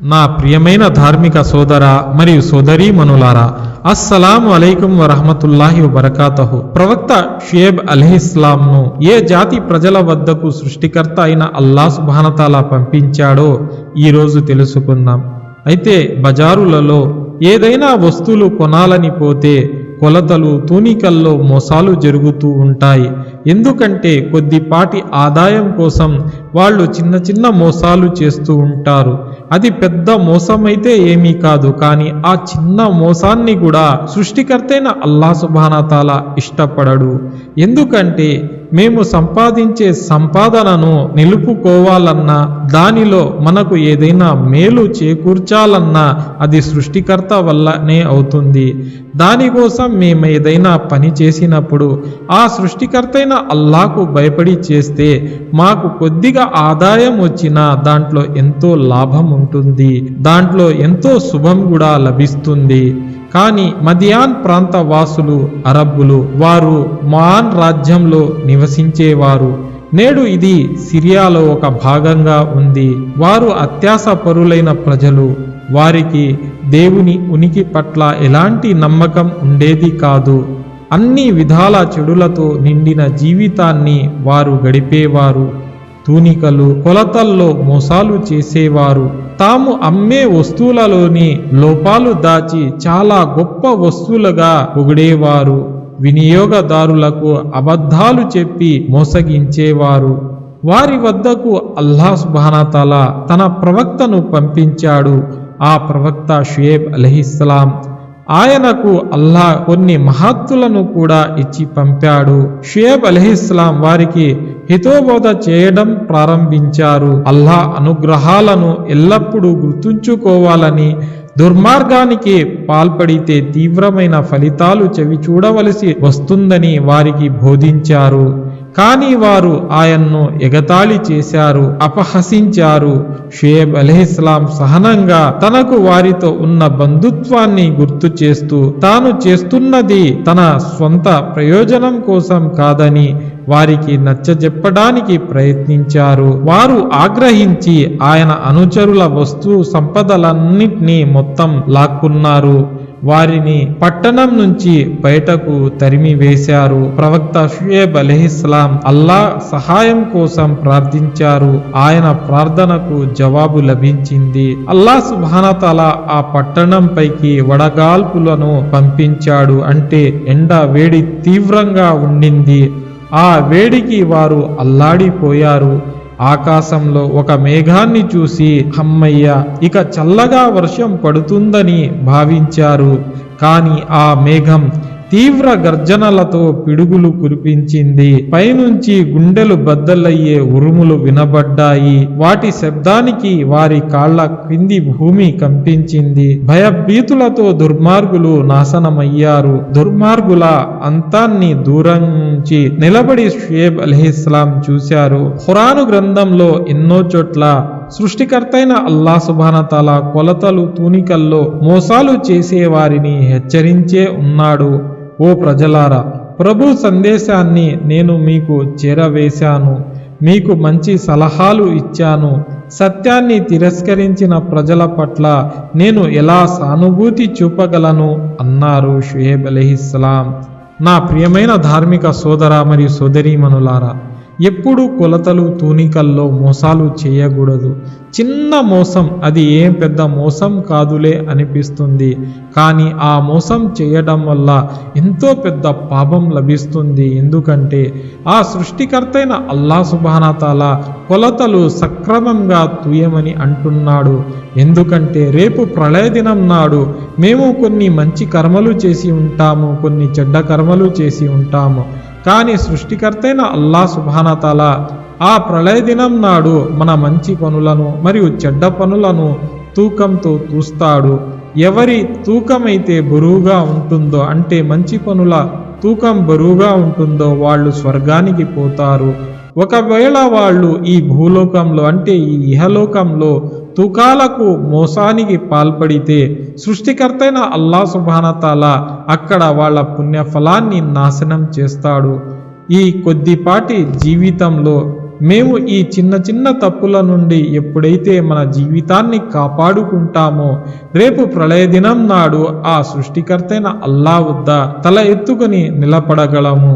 నా ప్రియమైన ధార్మిక సోదర మరియు సోదరీమణులారా అస్సలాము అలైకుం వరహమతుల్లాహి వరకాతహు ప్రవక్త షుయేబ్ అలీహిస్లాంను ఏ జాతి ప్రజల వద్దకు సృష్టికర్త అయిన అల్లా సుబానతాలా పంపించాడో ఈరోజు తెలుసుకుందాం. అయితే బజారులలో ఏదైనా వస్తువులు కొనాలని పోతే కొలతలు తూనికల్లో మోసాలు జరుగుతూ ఉంటాయి. ఎందుకంటే కొద్దిపాటి ఆదాయం కోసం వాళ్ళు చిన్న చిన్న మోసాలు చేస్తూ ఉంటారు. అది పెద్ద మోసమైతే ఏమీ కాదు కానీ ఆ చిన్న మోసాన్ని కూడా సృష్టికర్తైన అల్లా సుబానతాల ఇష్టపడడు. ఎందుకంటే మేము సంపాదించే సంపాదనను నిలుపుకోవాలన్నా దానిలో మనకు ఏదైనా మేలు చేకూర్చాలన్నా అది సృష్టికర్త వల్లనే అవుతుంది. దానికోసం మేము ఏదైనా పని చేసినప్పుడు ఆ సృష్టికర్తైన అల్లాకు భయపడి చేస్తే మాకు కొద్దిగా ఆదాయం వచ్చినా దాంట్లో ఎంతో లాభం ఉంటుంది. దాంట్లో ఎంతో శుభం కూడా లభిస్తుంది. కానీ మదియాన్ ప్రాంత వాసులు అరబ్బులు వారు మాన్ రాజ్యంలో నివసించేవారు. నేడు ఇది సిరియాలో ఒక భాగంగా ఉంది. వారు అత్యాసపరులైన ప్రజలు. వారికి దేవుని ఉనికి పట్ల ఎలాంటి నమ్మకం ఉండేది కాదు. అన్ని విధాల చెడులతో నిండిన జీవితాన్ని వారు గడిపేవారు. తూనికలు కొలతల్లో మోసాలు చేసేవారు. తాము అమ్మే వస్తువులలోని లోపాలు దాచి చాలా గొప్ప వస్తువులుగా పొగిడేవారు. వినియోగదారులకు అబద్ధాలు చెప్పి మోసగించేవారు. వారి వద్దకు అల్లా సుబానతల తన ప్రవక్తను పంపించాడు. ఆ ప్రవక్త షుయేబ్ అలహిస్లాం ఆయనకు అల్లా కొన్ని మహత్తులను కూడా ఇచ్చి పంపాడు. షుయేబ్ అలహిస్లాం వారికి హితోబోధ చేయడం ప్రారంభించారు. అల్లా అనుగ్రహాలను ఎల్లప్పుడూ గుర్తుంచుకోవాలని దుర్మార్గానికి పాల్పడితే తీవ్రమైన ఫలితాలు చవి చూడవలసి వస్తుందని వారికి బోధించారు. కానీ వారు ఆయన్ను ఎగతాళి చేశారు అపహసించారు. షుయేబ్ అలహిస్లాం సహనంగా తనకు వారితో ఉన్న బంధుత్వాన్ని గుర్తు చేస్తూ తాను చేస్తున్నది తన స్వంత ప్రయోజనం కోసం కాదని వారికి నచ్చజెప్పడానికి ప్రయత్నించారు. వారు ఆగ్రహించి ఆయన అనుచరుల వస్తు సంపదలన్నింటినీ మొత్తం లాక్కున్నారు. వారిని పట్టణం నుంచి బయటకు తరిమి వేశారు ప్రవక్త షుయేబ్ అలెహిస్లాం అల్లా సహాయం కోసం ప్రార్థించారు. ఆయన ప్రార్థనకు జవాబు లభించింది. అల్లా సుభానతల ఆ పట్టణం పైకి వడగాల్పులను పంపించాడు. అంటే ఎండ వేడి తీవ్రంగా ఉండింది. ఆ వేడికి వారు అల్లాడిపోయారు. ఆకాశంలో ఒక మేఘాన్ని చూసి హమ్మయ్య ఇక చల్లగా వర్షం పడుతుందని భావించారు. కాని ఆ మేఘం తీవ్ర గర్జనలతో పిడుగులు కురిపించింది. పైనుంచి గుండెలు బద్దలయ్యే ఉరుములు వినబడ్డాయి. వాటి శబ్దానికి వారి కాళ్ళ క్రింది భూమి కంపించింది. భయభీతులతో దుర్మార్గులు నాశనమయ్యారు. దుర్మార్గుల అంతాన్ని దూరం నుంచి నిలబడి షుయేబ్ అలహిస్లాం చూశారు. ఖురాను గ్రంథంలో ఎన్నో చోట్ల సృష్టికర్తైన అల్లా సుభానతల కొలతలు తూనికల్లో మోసాలు చేసే వారిని హెచ్చరించే ఉన్నాడు. ఓ ప్రజలారా ప్రభు సందేశాన్ని నేను మీకు చేరవేశాను మీకు మంచి సలహాలు ఇచ్చాను సత్యాన్ని తిరస్కరించిన ప్రజల పట్ల నేను ఎలా సానుభూతి చూపగలను అన్నారు షుయేబ్ అలహిస్లాం నా ప్రియమైన ధార్మిక సోదర మరియు సోదరీమణులారా ఎప్పుడు కొలతలు తూనికల్లో మోసాలు చేయకూడదు. చిన్న మోసం అది ఏం పెద్ద మోసం కాదులే అనిపిస్తుంది. కానీ ఆ మోసం చేయడం వల్ల ఎంతో పెద్ద పాపం లభిస్తుంది. ఎందుకంటే ఆ సృష్టికర్తైన అల్లా సుబానతాల కొలతలు సక్రమంగా తూయమని అంటున్నాడు. ఎందుకంటే రేపు ప్రళయ దినం నాడు మేము కొన్ని మంచి కర్మలు చేసి ఉంటాము కొన్ని చెడ్డ కర్మలు చేసి ఉంటాము. కానీ సృష్టికర్తైన అల్లా సుబానతాల ఆ ప్రళయ దినం నాడు మన మంచి పనులను మరియు చెడ్డ పనులను తూకంతో తూస్తాడు. ఎవరి తూకమైతే బరువుగా ఉంటుందో అంటే మంచి పనుల తూకం బరువుగా ఉంటుందో వాళ్ళు స్వర్గానికి పోతారు. ఒకవేళ వాళ్ళు ఈ భూలోకంలో అంటే ఈ ఇహలోకంలో తూకాలకు మోసానికి పాల్పడితే సృష్టికర్తైన అల్లా సుభానతాల అక్కడ వాళ్ళ పుణ్యఫలాన్ని నాశనం చేస్తాడు. ఈ కొద్దిపాటి జీవితంలో మేము ఈ చిన్న చిన్న తప్పుల నుండి ఎప్పుడైతే మన జీవితాన్ని కాపాడుకుంటామో రేపు ప్రళయ దినం నాడు ఆ సృష్టికర్తైన అల్లా వద్ద తల ఎత్తుకుని నిలబడగలము.